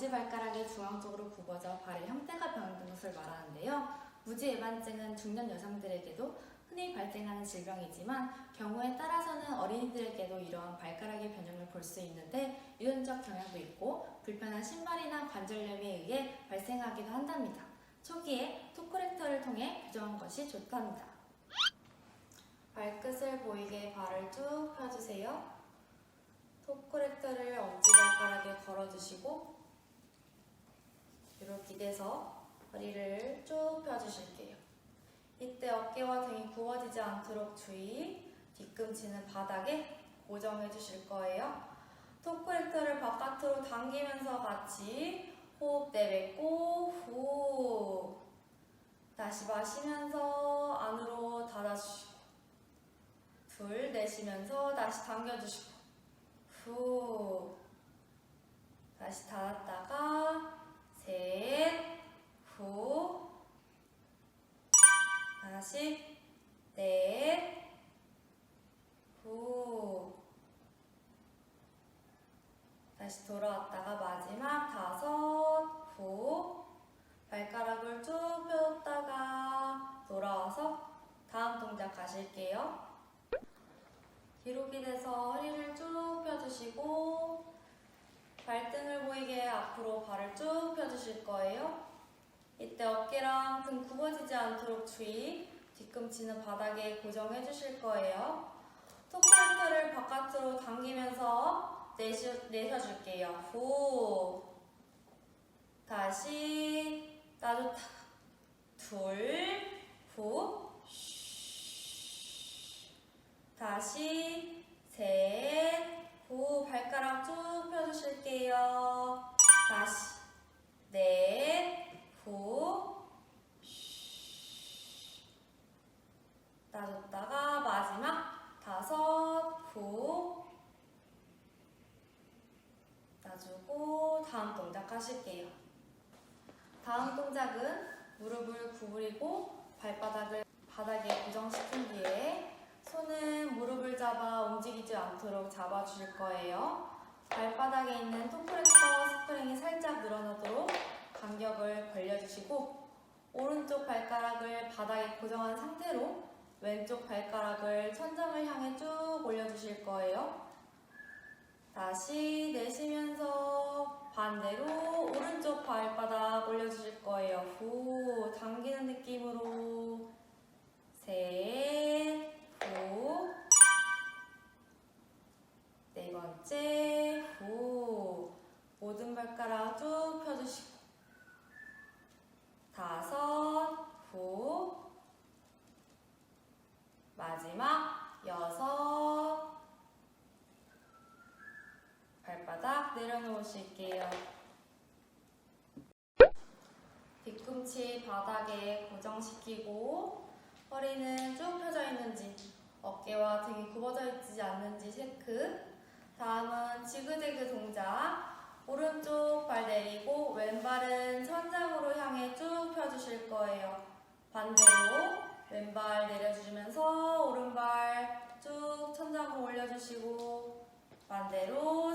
엄지발가락이 중앙쪽으로 굽어져 발의 형태가 변하는 것을 말하는데요. 무지외반증은 중년 여성들에게도 흔히 발생하는 질병이지만 경우에 따라서는 어린이들에게도 이러한 발가락의 변형을 볼 수 있는데 유전적 경향도 있고 불편한 신발이나 관절염에 의해 발생하기도 한답니다. 초기에 토크렉터를 통해 교정한 것이 좋답니다. 발끝을 보이게 발을 쭉 펴주세요. 토크렉터를 엄지발가락에 걸어주시고 이렇게 돼서 허리를 쭉 펴주실게요. 이때 어깨와 등이 굽어지지 않도록 주의. 뒤꿈치는 바닥에 고정해 주실 거예요. 토크렉터를 바깥으로 당기면서 같이 호흡 내뱉고 후. 다시 마시면서 안으로 닫아주시고 둘 내쉬면서 다시 당겨주시고 후. 다시 닫았다가 다시 넷, 후. 다시 돌아왔다가 마지막 다섯, 후. 발가락을 쭉 펴다가 돌아와서 다음 동작 가실게요. 기록이 돼서 허리를 쭉 펴주시고 발등을 보이게 앞으로 발을 쭉 펴주실 거예요. 이때 어깨랑 등 굽어지지 않도록 주의. 뒤꿈치는 바닥에 고정해 주실 거예요. 톱발터를 바깥으로 당기면서 내쉬, 내셔줄게요. 후. 다시 따뜻하. 둘. 후. 쉬. 다시 셋. 놔주고 다음 동작 하실게요. 다음 동작은 무릎을 구부리고 발바닥을 바닥에 고정시킨 뒤에 손은 무릎을 잡아 움직이지 않도록 잡아주실 거예요. 발바닥에 있는 토프렉터 스프링이 살짝 늘어나도록 간격을 벌려주시고 오른쪽 발가락을 바닥에 고정한 상태로 왼쪽 발가락을 천장을 향해 쭉 올려주실 거예요. 다시 내쉬면서 반대로 오른쪽 발바닥 올려주실 거예요. 후, 당기는 느낌으로. 셋, 후, 네 번째, 후, 모든 발가락 쭉 펴주시고. 다섯, 후, 마지막 여섯, 내려놓으실게요. 뒤꿈치 바닥에 고정시키고 허리는 쭉 펴져 있는지 어깨와 등이 굽어져 있지 않는지 체크. 다음은 지그재그 동작. 오른쪽 발 내리고 왼발은 천장으로 향해 쭉 펴주실 거예요. 반대로 왼발 내려주면서 오른발 쭉 천장으로 올려주시고 반대로